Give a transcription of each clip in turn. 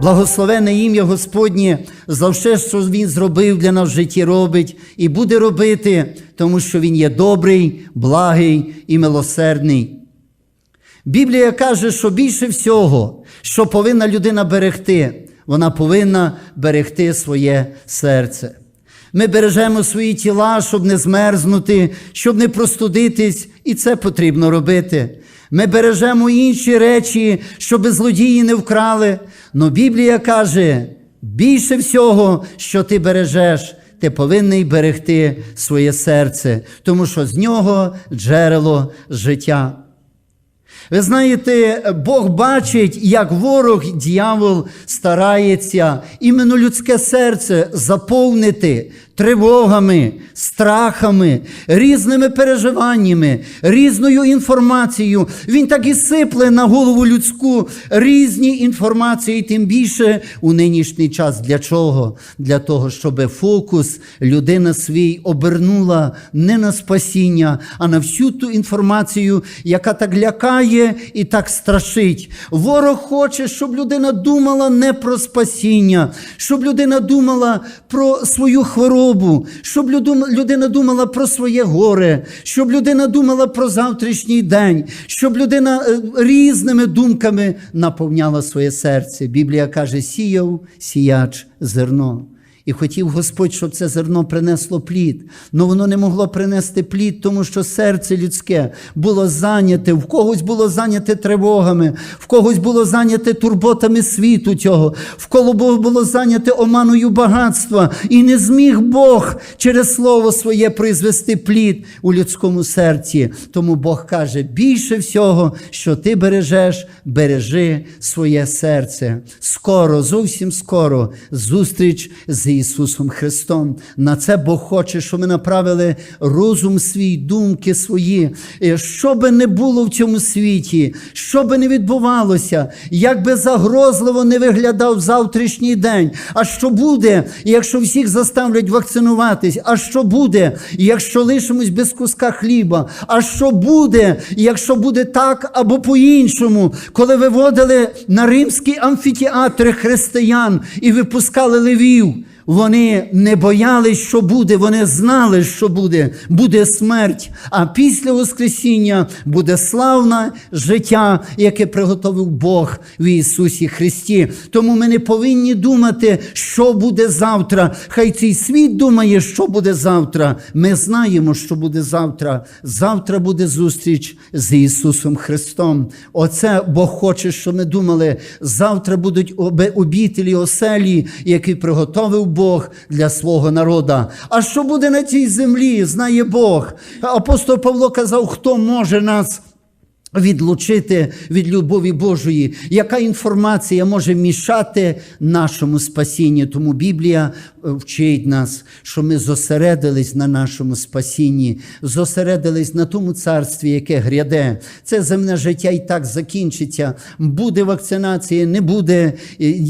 Благословене ім'я Господнє за все, що Він зробив для нас в житті, робить і буде робити, тому що Він є добрий, благий і милосердний. Біблія каже, що більше всього, що повинна людина берегти, вона повинна берегти своє серце. Ми бережемо свої тіла, щоб не змерзнути, щоб не простудитись, і це потрібно робити. Ми бережемо інші речі, щоб злодії не вкрали. Но Біблія каже, більше всього, що ти бережеш, ти повинний берегти своє серце, тому що з нього джерело життя. Ви знаєте, Бог бачить, як ворог, дьявол старається іменно людське серце заповнити тривогами, страхами, різними переживаннями, різною інформацією. Він так і сипле на голову людську різні інформації, тим більше у нинішній час. Для чого? Для того, щоб фокус людина свій обернула не на спасіння, а на всю ту інформацію, яка так лякає і так страшить. Ворог хоче, щоб людина думала не про спасіння, щоб людина думала про свою хворобу, щоб людина думала про своє горе, щоб людина думала про завтрашній день, щоб людина е, різними думками наповняла своє серце. Біблія каже: сіяв сіяч зерно. І хотів Господь, щоб це зерно принесло плід. але воно не могло принести плід, тому що серце людське було зайняте, в когось було зайняте тривогами, в когось було зайняте турботами світу цього, в кого було- зайняте оманою багатства. І не зміг Бог через слово своє призвести плід у людському серці. Тому Бог каже: більше всього, що ти бережеш, бережи своє серце. Скоро, зовсім скоро, зустріч з Ісусом Христом. На це Бог хоче, щоб ми направили розум свій, думки свої. Е, Що би не було в цьому світі, що би не відбувалося, як би загрозливо не виглядав завтрашній день. А що буде, якщо всіх заставлять вакцинуватись? А що буде, якщо лишимось без куска хліба? А що буде, якщо буде так або по-іншому, коли виводили на римські амфітеатри християн і випускали левів? Вони не боялись, що буде, вони знали, що буде. Буде смерть, а після Воскресіння буде славне життя, яке приготовив Бог в Ісусі Христі. Тому ми не повинні думати, що буде завтра. Хай цей світ думає, що буде завтра. Ми знаємо, що буде завтра. Завтра буде зустріч з Ісусом Христом. Оце Бог хоче, щоб ми думали. Завтра будуть обітелі оселі, які приготовив Бог для свого народа. А що буде на цій землі, знає Бог. Апостол Павло казав, хто може нас. Відлучити від любові Божої, яка інформація може мішати нашому спасінню. Тому Біблія е, вчить нас, що ми зосередились на нашому спасінні, зосередились на тому царстві, яке гряде. Це земне життя і так закінчиться. Буде вакцинація, не буде.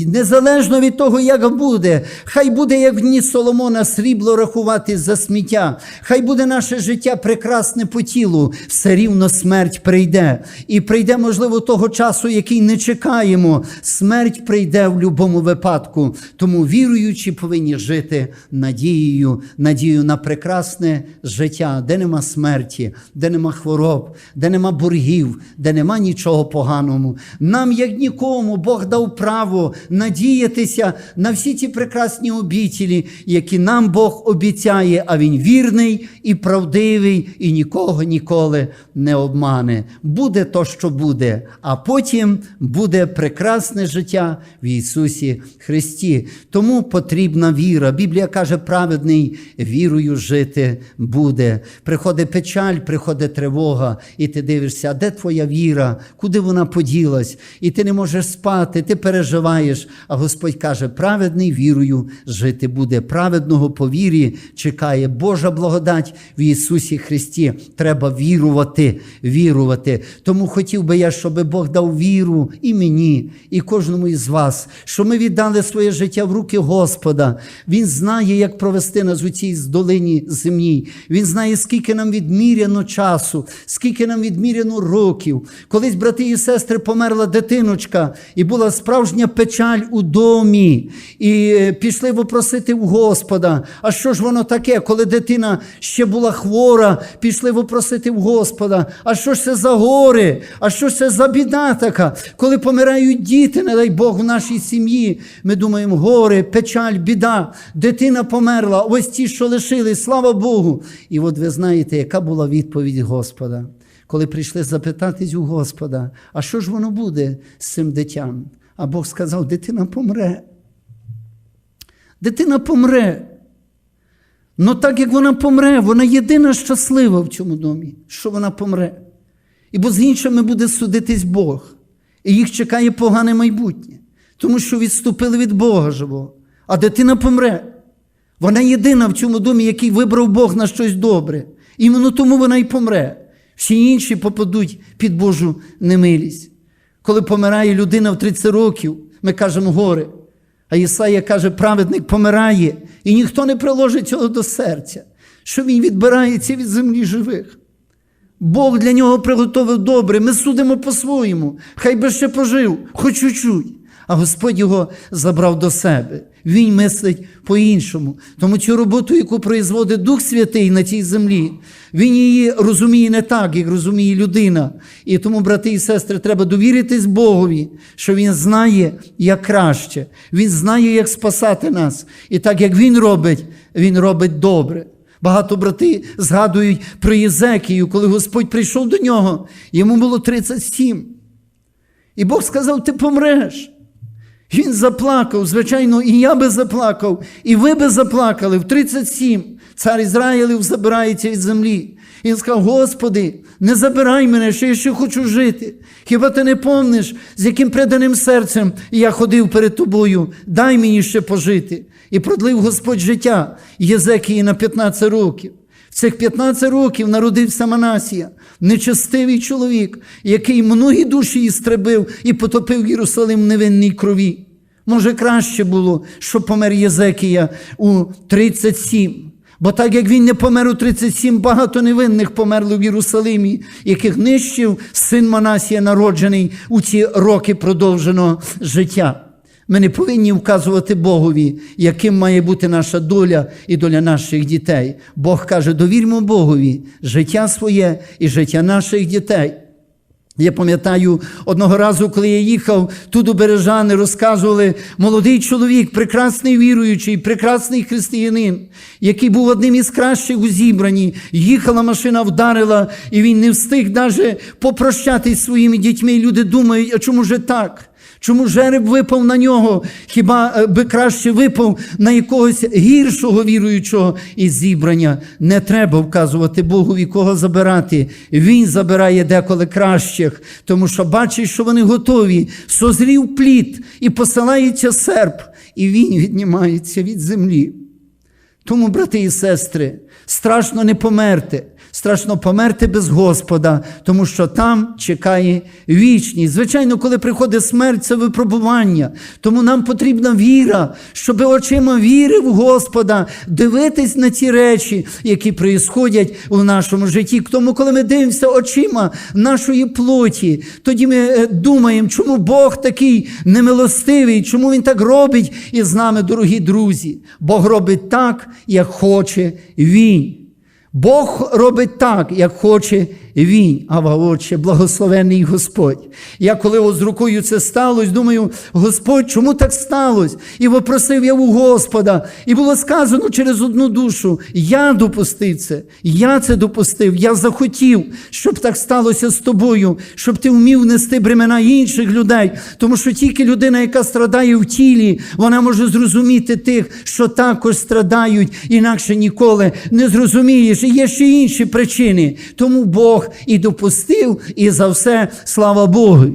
Незалежно від того, як буде. Хай буде, як в дні Соломона, срібло рахувати за сміття. Хай буде наше життя прекрасне по тілу, все рівно смерть прийде. І прийде, можливо, того часу, який не чекаємо. Смерть прийде в будь-якому випадку. Тому віруючі повинні жити надією, надією на прекрасне життя, де нема смерті, де нема хвороб, де нема боргів, де нема нічого поганого. Нам, як нікому, Бог дав право надіятися на всі ті прекрасні обітелі, які нам Бог обіцяє, а Він вірний і правдивий, і нікого ніколи не обмане. Буде то, що буде, а потім буде прекрасне життя в Ісусі Христі. Тому потрібна віра. Біблія каже, праведний вірою жити буде. Приходить печаль, приходить тривога, і ти дивишся, де твоя віра, куди вона поділась? І ти не можеш спати, ти переживаєш. А Господь каже, праведний вірою жити буде. Праведного по вірі чекає Божа благодать в Ісусі Христі. Треба вірувати, вірувати. Тому хотів би я, щоб Бог дав віру і мені, і кожному із вас, що ми віддали своє життя в руки Господа. Він знає, як провести нас у цій долині земній. Він знає, скільки нам відміряно часу, скільки нам відміряно років. Колись, брати і сестри, померла дитиночка, і була справжня печаль у домі. І е, пішли вопросити у Господа. А що ж воно таке, коли дитина ще була хвора, пішли вопросити в Господа. А що ж це за горе? А що це за біда така? Коли помирають діти, не дай Бог, в нашій сім'ї. Ми думаємо, горе, печаль, біда, дитина померла, ось ті, що лишились, слава Богу. І от ви знаєте, яка була відповідь Господа, коли прийшли запитатись у Господа, а що ж воно буде з цим дитям? А Бог сказав, дитина помре. Дитина помре. Ну так як вона помре, вона єдина щаслива в цьому домі, що вона помре. І бо з іншими буде судитись Бог. І їх чекає погане майбутнє, тому що відступили від Бога живого. А дитина помре. Вона єдина в цьому домі, який вибрав Бог на щось добре. Іменно тому вона і помре. Всі інші попадуть під Божу немилість. Коли помирає людина в 30 років, ми кажемо горе. А Ісая каже, праведник помирає, і ніхто не приложить цього до серця, що він відбирається від землі живих. Бог для нього приготовив добре, ми судимо по-своєму, хай би ще пожив, хоч чуть-чуть. А Господь його забрав до себе. Він мислить по-іншому. Тому цю роботу, яку производить Дух Святий на цій землі, він її розуміє не так, як розуміє людина. І тому, брати і сестри, треба довіритись Богові, що Він знає, як краще. Він знає, як спасати нас. І так як Він робить, Він робить добре. Багато брати згадують про Єзекію, коли Господь прийшов до нього, йому було 37. І Бог сказав: ти помреш. Він заплакав, звичайно, і я би заплакав, і ви би заплакали в 37. Цар Ізраїлів забирається від землі. І він сказав: Господи, не забирай мене, що я ще хочу жити. Хіба ти не помниш, з яким преданим серцем я ходив перед тобою? Дай мені ще пожити. І продлив Господь життя Єзекії на 15 років. Цих 15 років народився Манасія, нечестивий чоловік, який многі душі істребив і потопив Єрусалим в невинній крові. Може, краще було, що помер Єзекія у 37. Бо так як він не помер у 37, багато невинних померли в Єрусалимі, яких нищив син Манасія, народжений у ці роки продовженого життя. Ми не повинні вказувати Богові, яким має бути наша доля і доля наших дітей. Бог каже: довірмо Богові життя своє і життя наших дітей. Я пам'ятаю одного разу, коли я їхав тут у Бережани, розказували молодий чоловік, прекрасний віруючий, прекрасний християнин, який був одним із кращих у зібранні. Їхала машина, вдарила, і він не встиг навіть попрощатись зі своїми дітьми. І люди думають, а чому ж так? Чому жереб випав на нього? Хіба е, би краще випав на якогось гіршого віруючого із зібрання? Не треба вказувати Богові, кого забирати. Він забирає деколи кращих, тому що бачить, що вони готові, созрів плід і посилається серп, і він віднімається від землі. Тому, брати і сестри, страшно не померти. Страшно померти без Господа, тому що там чекає вічність. Звичайно, коли приходить смерть, це випробування. Тому нам потрібна віра, щоб очима віри в Господа дивитись на ті речі, які проїсходять у нашому житті. Тому, коли ми дивимося очима нашої плоті, тоді ми е, думаємо, чому Бог такий немилостивий, чому Він так робить із нами, дорогі друзі. Бог робить так, як хоче Він. Бог робить так, як хоче він, Ава благословений Господь. Я коли з рукою це сталося, думаю, Господь, чому так сталося? І попросив я у Господа. І було сказано через одну душу: я допустив це, я це допустив, я захотів, щоб так сталося з тобою, щоб ти вмів нести бремена інших людей. Тому що тільки людина, яка страдає в тілі, вона може зрозуміти тих, що також страдають, інакше ніколи не зрозумієш. І є ще інші причини. Тому Бог і допустив, і за все слава Богу.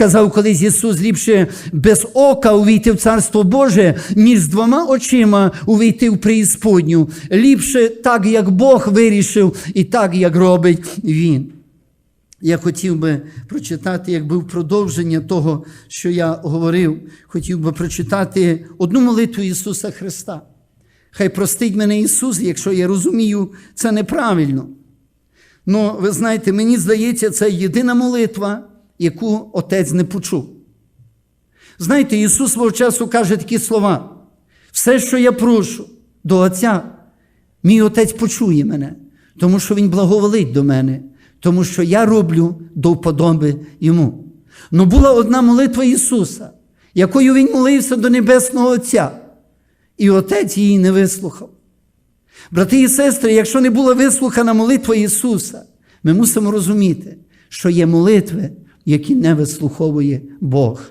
Казав колись Ісус, ліпше без ока увійти в Царство Боже, ніж з двома очима увійти в преісподню. Ліпше так, як Бог вирішив, і так, як робить Він. Я хотів би прочитати, якби в продовження того, що я говорив, хотів би прочитати одну молитву Ісуса Христа. Хай простить мене Ісус, якщо я розумію, це неправильно. Ну, ви знаєте, мені здається, це єдина молитва, яку Отець не почув. Знаєте, Ісус свого часу каже такі слова: все, що я прошу до Отця, мій Отець почує мене, тому що Він благоволить до мене, тому що я роблю до вподоби Йому. Ну була одна молитва Ісуса, якою Він молився до Небесного Отця, і Отець її не вислухав. Брати і сестри, якщо не була вислухана молитва Ісуса, ми мусимо розуміти, що є молитви, які не вислуховує Бог.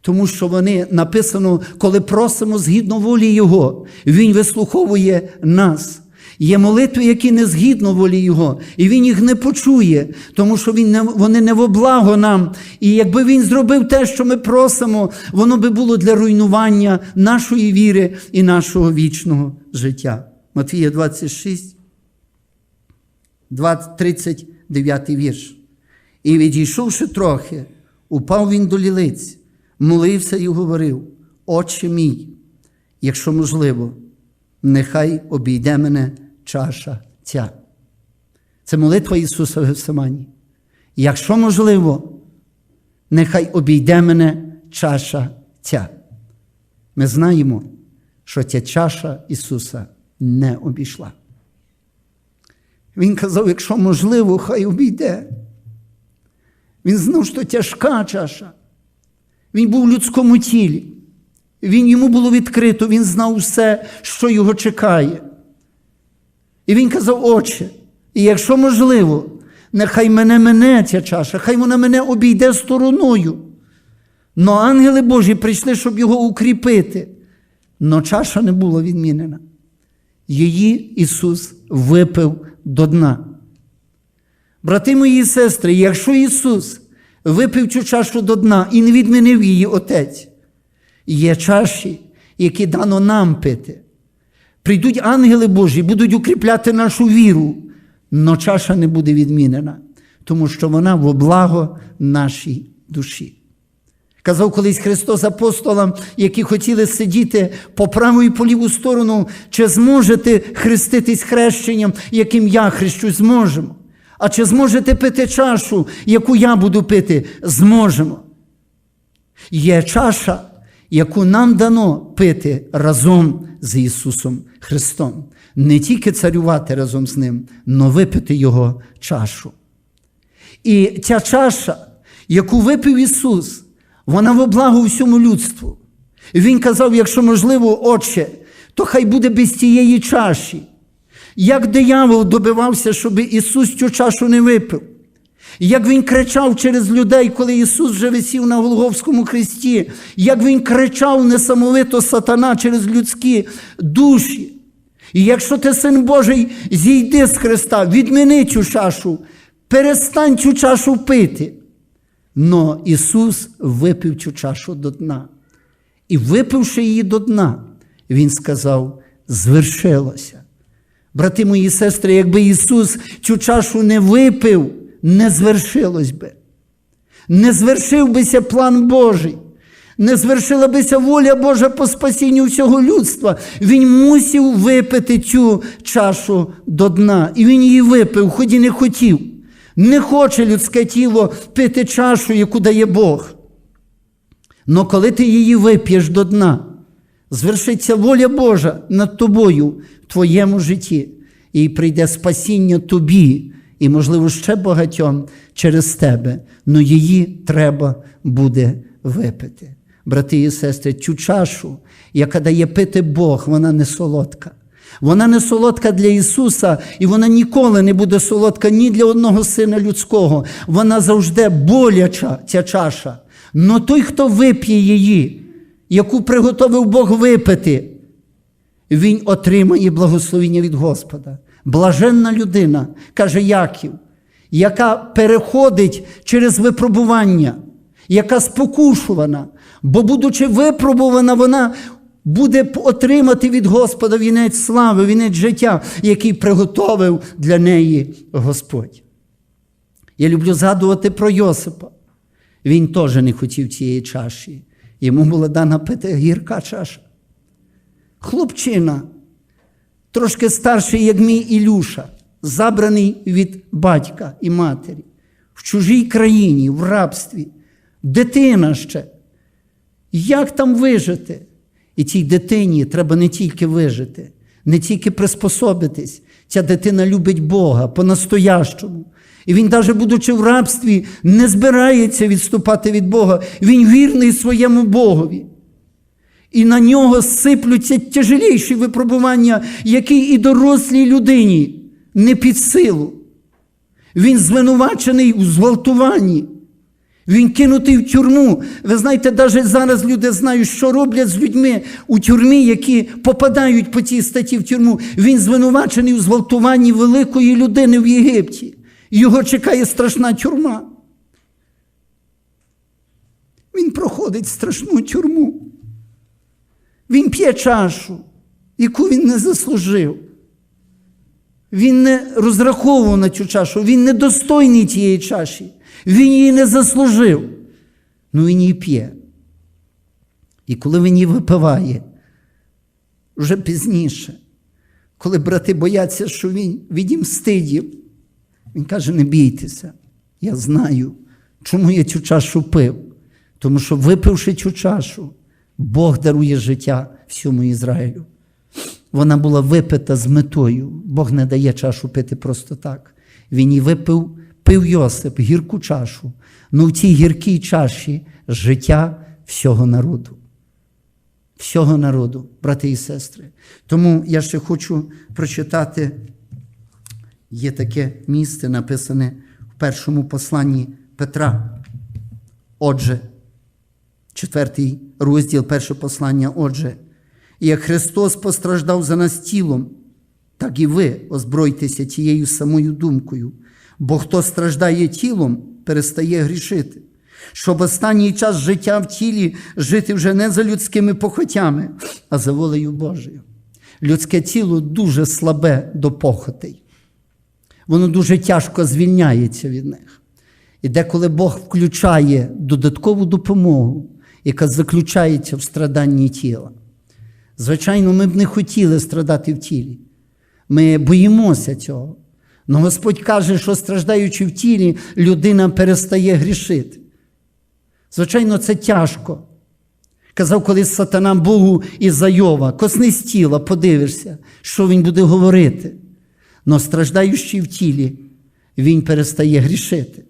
Тому що вони написано, коли просимо згідно волі Його, Він вислуховує нас. Є молитви, які не згідно волі Його, і Він їх не почує, тому що він не, вони не во благо нам. І якби Він зробив те, що ми просимо, воно би було для руйнування нашої віри і нашого вічного життя. Матвія 26, 20, 39 вірш. І відійшовши трохи, упав він до лілиць, молився і говорив: Отче мій, якщо можливо, нехай обійде мене чаша ця. Це молитва Ісуса в. Якщо можливо, нехай обійде мене чаша ця. Ми знаємо, що ця чаша Ісуса не обійшла. Він казав, якщо можливо, хай обійде. Він знав, що тяжка чаша. Він був в людському тілі. Він йому було відкрито, він знав все, що його чекає. І він казав, Отче, і якщо можливо, нехай мене мене ця чаша, хай вона мене обійде стороною. Но ангели Божі прийшли, щоб його укріпити. Но чаша не була відмінена. Її Ісус випив до дна. Брати мої і сестри, якщо Ісус випив цю чашу до дна і не відмінив її Отець, є чаші, які дано нам пити. Прийдуть ангели Божі, будуть укріпляти нашу віру, но чаша не буде відмінена, тому що вона во благо нашій душі. Казав колись Христос апостолам, які хотіли сидіти по праву і по ліву сторону, чи зможете хреститись хрещенням, яким я хрещусь, зможемо. А чи зможете пити чашу, яку я буду пити? Зможемо. Є чаша, яку нам дано пити разом з Ісусом Христом. Не тільки царювати разом з Ним, але випити Його чашу. І ця чаша, яку випив Ісус, вона во благо всьому людству. Він казав, якщо можливо, Отче, то хай буде без цієї чаші. Як диявол добивався, щоб Ісус цю чашу не випив. Як він кричав через людей, коли Ісус вже висів на Голговському хресті, як Він кричав несамовито сатана через людські душі. І якщо ти син Божий, зійди з Христа, відміни цю чашу, перестань цю чашу пити. Но Ісус випив цю чашу до дна. І випивши її до дна, Він сказав: звершилося. Брати мої сестри, якби Ісус цю чашу не випив, не звершилось би. Не звершив бися план Божий, не звершила бися воля Божа по спасінню всього людства. Він мусив випити цю чашу до дна. І він її випив, хоч і не хотів. Не хоче людське тіло пити чашу, яку дає Бог. Но коли ти її вип'єш до дна, звершиться воля Божа над тобою в твоєму житті, і прийде спасіння тобі, і, можливо, ще багатьом через тебе, но її треба буде випити. Брати і сестри, цю чашу, яка дає пити Бог, вона не солодка. Вона не солодка для Ісуса, і вона ніколи не буде солодка ні для одного сина людського. Вона завжди боляча, ця чаша. Но той, хто вип'є її, яку приготовив Бог випити, він отримає благословення від Господа. Блаженна людина, каже Яків, яка переходить через випробування, яка спокушувана, бо, будучи випробувана, вона буде отримати від Господа вінець слави, вінець життя, який приготовив для неї Господь. Я люблю згадувати про Йосипа. Він теж не хотів цієї чаші. Йому була дана пити гірка чаша. Хлопчина, трошки старший, як мій Ілюша, забраний від батька і матері, в чужій країні, в рабстві, дитина ще. Як там вижити? І цій дитині треба не тільки вижити, не тільки приспособитись. Ця дитина любить Бога по-настоящому. І він, навіть будучи в рабстві, не збирається відступати від Бога. Він вірний своєму Богові. І на нього сиплються тяжеліші випробування, які і дорослій людині не під силу. Він звинувачений у зґвалтуванні. Він кинутий в тюрму. Ви знаєте, навіть зараз люди знають, що роблять з людьми у тюрмі, які попадають по цій статті в тюрму. Він звинувачений у зґвалтуванні великої людини в Єгипті. Його чекає страшна тюрма. Він проходить страшну тюрму. Він п'є чашу, яку він не заслужив. Він не розраховував на цю чашу, він не достойний цієї чаші. Він її не заслужив. Ну він її п'є. І коли він її випиває, вже пізніше, коли брати бояться, що він відімстить їм, він каже: не бійтеся, я знаю, чому я цю чашу пив. Тому що, випивши цю чашу, Бог дарує життя всьому Ізраїлю. Вона була випита з метою. Бог не дає чашу пити просто так. Він її випив, пив Йосип гірку чашу. Ну в цій гіркій чаші життя всього народу. Всього народу, брати і сестри. Тому я ще хочу прочитати, є таке місце, написане в першому посланні Петра. Отже, четвертий розділ, перше послання. Отже, як Христос постраждав за нас тілом, так і ви озбройтеся тією самою думкою. Бо хто страждає тілом, перестає грішити, щоб останній час життя в тілі жити вже не за людськими похотями, а за волею Божою. Людське тіло дуже слабе до похотей. Воно дуже тяжко звільняється від них. І деколи Бог включає додаткову допомогу, яка заключається в страданні тіла. Звичайно, ми б не хотіли страдати в тілі. Ми боїмося цього. Але Господь каже, що страждаючи в тілі, людина перестає грішити. Звичайно, це тяжко. Казав колись сатана Богу із Йова, коснись тіла, подивишся, що він буде говорити. Но страждаючи в тілі, він перестає грішити.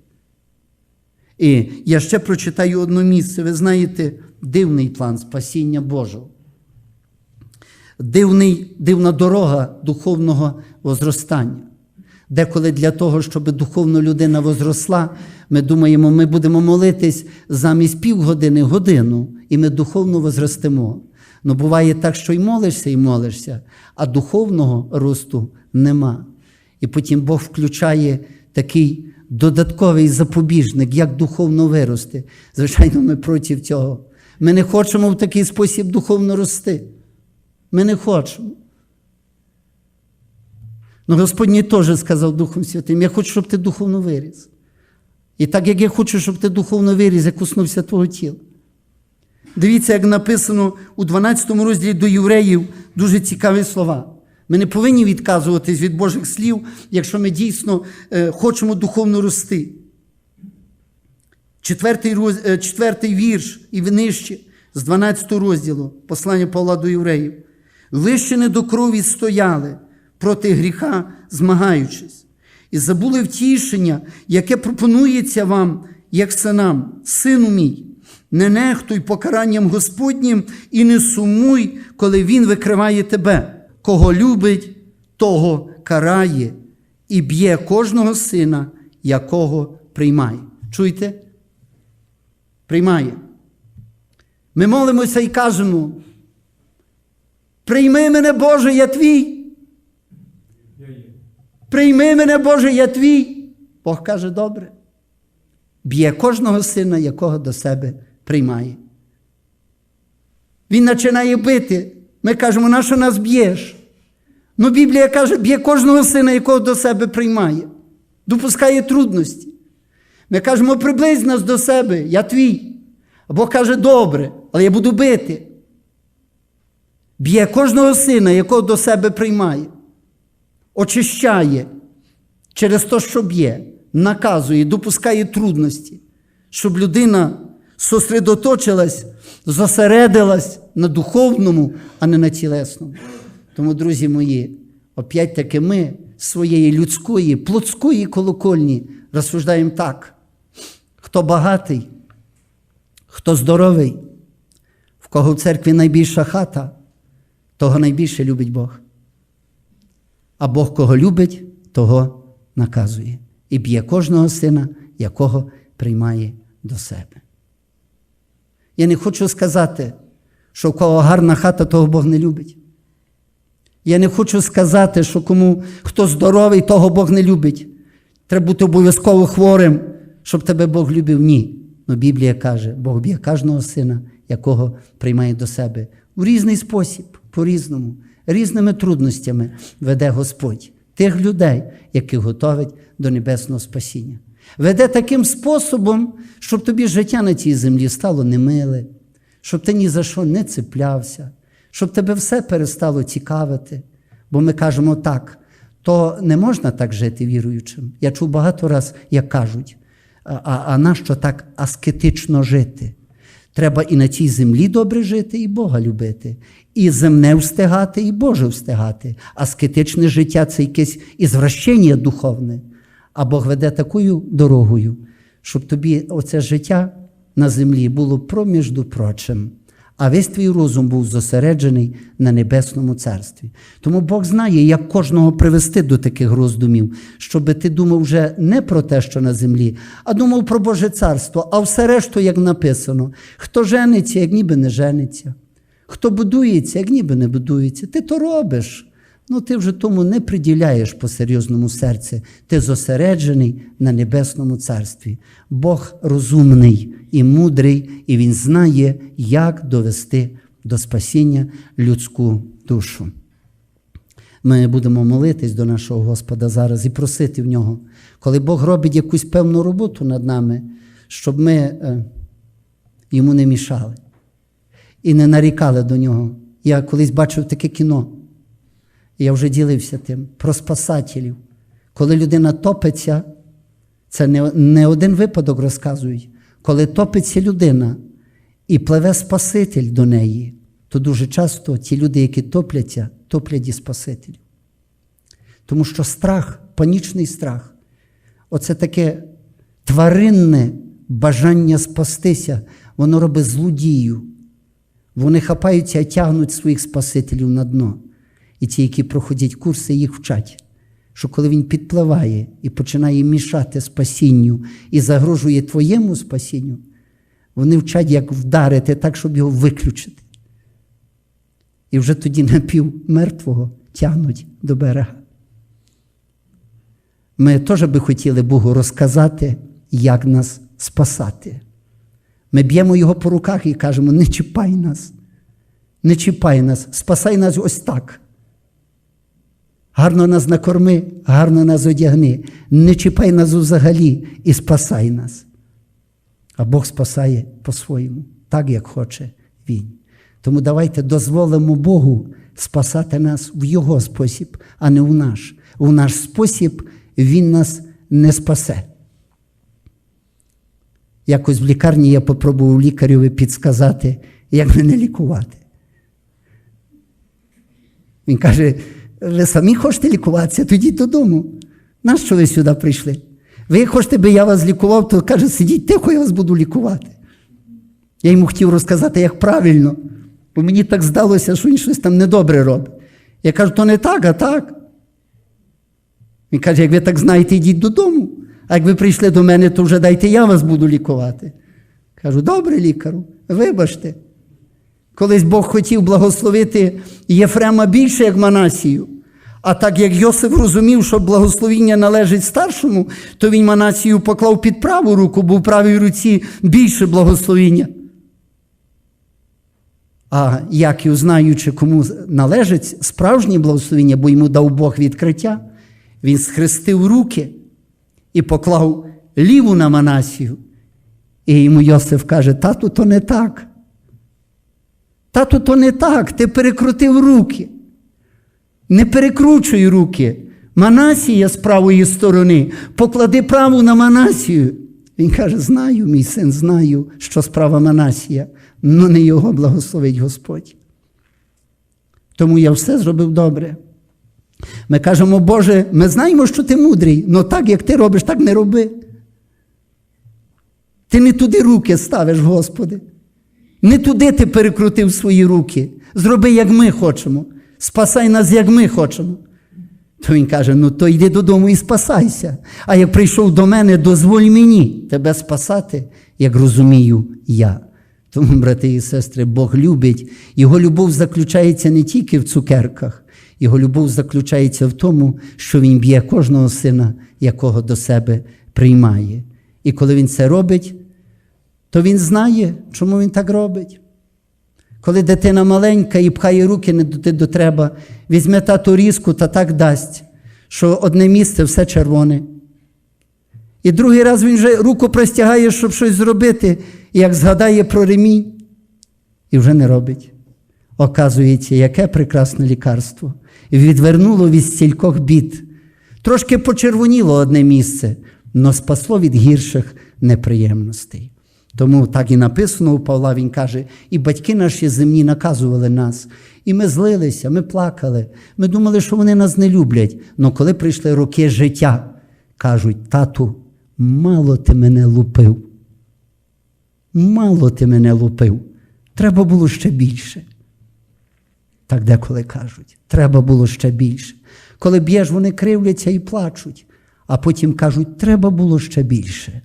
І я ще прочитаю одне місце. Ви знаєте, дивний план спасіння Божого. Дивний, дивна дорога духовного возростання. Деколи для того, щоб духовна людина возросла, ми думаємо, ми будемо молитись замість півгодини, годину, і ми духовно возростемо. Ну буває так, що й молишся, і молишся, а духовного росту нема. І потім Бог включає такий додатковий запобіжник, як духовно вирости. Звичайно, ми проти цього. Ми не хочемо в такий спосіб духовно рости. Ми не хочемо. Ну, Господь мені теж сказав Духом Святим, я хочу, щоб ти духовно виріс. І так як я хочу, щоб ти духовно виріс, я коснувся твого тіла. Дивіться, як написано у 12 розділі до євреїв дуже цікаві слова. Ми не повинні відказуватись від Божих слів, якщо ми дійсно е, хочемо духовно рости. Четвертий, роз, е, четвертий вірш і нижче з 12 розділу послання Павла до євреїв. Ви ще не до крові стояли проти гріха, змагаючись, і забули втішення, яке пропонується вам, як синам, сину мій. Не нехтуй покаранням Господнім і не сумуй, коли Він викриває тебе. Кого любить, того карає і б'є кожного сина, якого приймає. Чуєте? Приймає. Ми молимося і кажемо: прийми мене, Боже, я твій. Прийми мене, Боже, я твій. Бог каже, добре. Б'є кожного сина, якого до себе приймає. Він починає бити. Ми кажемо, на що нас б'єш? Ну, Біблія каже, б'є кожного сина, якого до себе приймає, допускає трудності. Ми кажемо, приблизь нас до себе, я твій. А Бог каже, добре, але я буду бити. Б'є кожного сина, якого до себе приймає, очищає через те, що б'є, наказує, допускає трудності, щоб людина сосредоточилась, зосередилась на духовному, а не на тілесному. Тому, друзі мої, опять таки ми своєї людської, плотської колокольні розсуждаємо так. Хто багатий, хто здоровий, в кого в церкві найбільша хата, того найбільше любить Бог. А Бог кого любить, того наказує. І б'є кожного сина, якого приймає до себе. Я не хочу сказати, що в кого гарна хата, того Бог не любить. Я не хочу сказати, що кому хто здоровий, того Бог не любить. Треба бути обов'язково хворим, щоб тебе Бог любив. Ні. Но Біблія каже, Бог б'є кожного сина, якого приймає до себе. У різний спосіб, по-різному, різними трудностями веде Господь тих людей, які готовить до небесного спасіння. Веде таким способом, щоб тобі життя на цій землі стало немиле, щоб ти ні за що не цеплявся, щоб тебе все перестало цікавити. Бо ми кажемо так, то не можна так жити віруючим. Я чув багато раз, як кажуть, а, а нащо так аскетично жити? Треба і на цій землі добре жити, і Бога любити, і земне встигати, і Боже встигати. Аскетичне життя це якесь ізвращення духовне. А Бог веде такою дорогою, щоб тобі оце життя на землі було проміж прочим, а весь твій розум був зосереджений на небесному царстві. Тому Бог знає, як кожного привести до таких роздумів, щоб ти думав вже не про те, що на землі, а думав про Боже царство, а все решту, як написано, хто жениться, як ніби не жениться, хто будується, як ніби не будується. Ти то робиш. Ну, ти вже тому не приділяєш по серйозному серці. Ти зосереджений на небесному царстві. Бог розумний і мудрий, і Він знає, як довести до спасіння людську душу. Ми будемо молитись до нашого Господа зараз і просити в нього, коли Бог робить якусь певну роботу над нами, щоб ми е, йому не мішали і не нарікали до нього. Я колись бачив таке кіно. Я вже ділився тим про спасателів. Коли людина топиться, це не, не один випадок розказують. Коли топиться людина і пливе Спаситель до неї, то дуже часто ті люди, які топляться, топлять і Спасителів. Тому що страх, панічний страх, оце таке тваринне бажання спастися, воно робить злодію. Вони хапаються і тягнуть своїх Спасителів на дно. І ті, які проходять курси, їх вчать, що коли він підпливає і починає мішати спасінню і загрожує твоєму спасінню, вони вчать, як вдарити так, щоб його виключити. І вже тоді напів мертвого тягнуть до берега. Ми теж би хотіли Богу розказати, як нас спасати. Ми б'ємо його по руках і кажемо: не чіпай нас, не чіпай нас, спасай нас ось так. Гарно нас накорми, гарно нас одягни, не чіпай нас взагалі і спасай нас. А Бог спасає по-своєму, так як хоче Він. Тому давайте дозволимо Богу спасати нас в Його спосіб, а не в наш. У наш спосіб Він нас не спасе. Якось в лікарні я попробував лікареві підсказати, як мене лікувати. Він каже, ви самі хочете лікуватися, тоді додому. Нащо ви сюди прийшли? Ви хочете, би я вас лікував, то каже, сидіть тихо, я вас буду лікувати. Я йому хотів розказати, як правильно, бо мені так здалося, що він щось там недобре робить. Я кажу, то не так, а так. Він каже, як ви так знаєте, йдіть додому. А як ви прийшли до мене, то вже дайте я вас буду лікувати. Кажу, добре, лікару, вибачте. Колись Бог хотів благословити Єфрема більше, як Манасію. А так як Йосиф розумів, що благословіння належить старшому, то він Манасію поклав під праву руку, бо в правій руці більше благословіння. А Яків, знаючи, кому належить справжнє благословіння, бо йому дав Бог відкриття, він схрестив руки і поклав ліву на Манасію. І йому Йосиф каже: тату, то не так. Тату, то не так. Ти перекрутив руки. Не перекручуй руки. Манасія з правої сторони, поклади праву на Манасію. Він каже: Знаю, мій син, знаю, що справа Манасія, але не його благословить Господь. Тому я все зробив добре. Ми кажемо, Боже, ми знаємо, що ти мудрий, але так, як ти робиш, так не роби. Ти не туди руки ставиш, Господи. Не туди ти перекрутив свої руки. Зроби, як ми хочемо. Спасай нас, як ми хочемо. То він каже: ну то йди додому і спасайся. А як прийшов до мене, дозволь мені тебе спасати, як розумію я. Тому, брати і сестри, Бог любить, Його любов заключається не тільки в цукерках, Його любов заключається в тому, що Він б'є кожного сина, якого до себе приймає. І коли він це робить, то він знає, чому він так робить. Коли дитина маленька і пхає руки не туди до треба, візьме тату різку та так дасть, що одне місце все червоне. І другий раз він вже руку простягає, щоб щось зробити, і як згадає про ремінь, і вже не робить. Оказується, яке прекрасне лікарство. Відвернуло від стількох бід. Трошки почервоніло одне місце, но спасло від гірших неприємностей. Тому так і написано у Павла, він каже, і батьки наші земні наказували нас. І ми злилися, ми плакали. Ми думали, що вони нас не люблять. Але коли прийшли роки життя, кажуть, тату, мало ти мене лупив. Мало ти мене лупив. Треба було ще більше. Так деколи кажуть, треба було ще більше. Коли б'єш, вони кривляться і плачуть, а потім кажуть, треба було ще більше.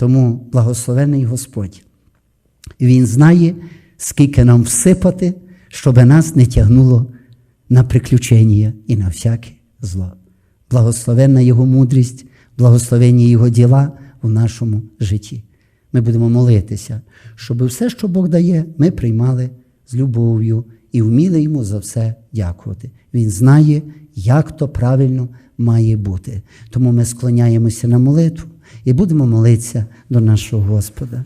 Тому благословений Господь. Він знає, скільки нам всипати, щоб нас не тягнуло на приключення і на всяке зло. Благословенна Його мудрість, благословенні Його діла в нашому житті. Ми будемо молитися, щоб все, що Бог дає, ми приймали з любов'ю і вміли йому за все дякувати. Він знає, як то правильно має бути. Тому ми склоняємося на молитву і будемо молитися до нашого Господа.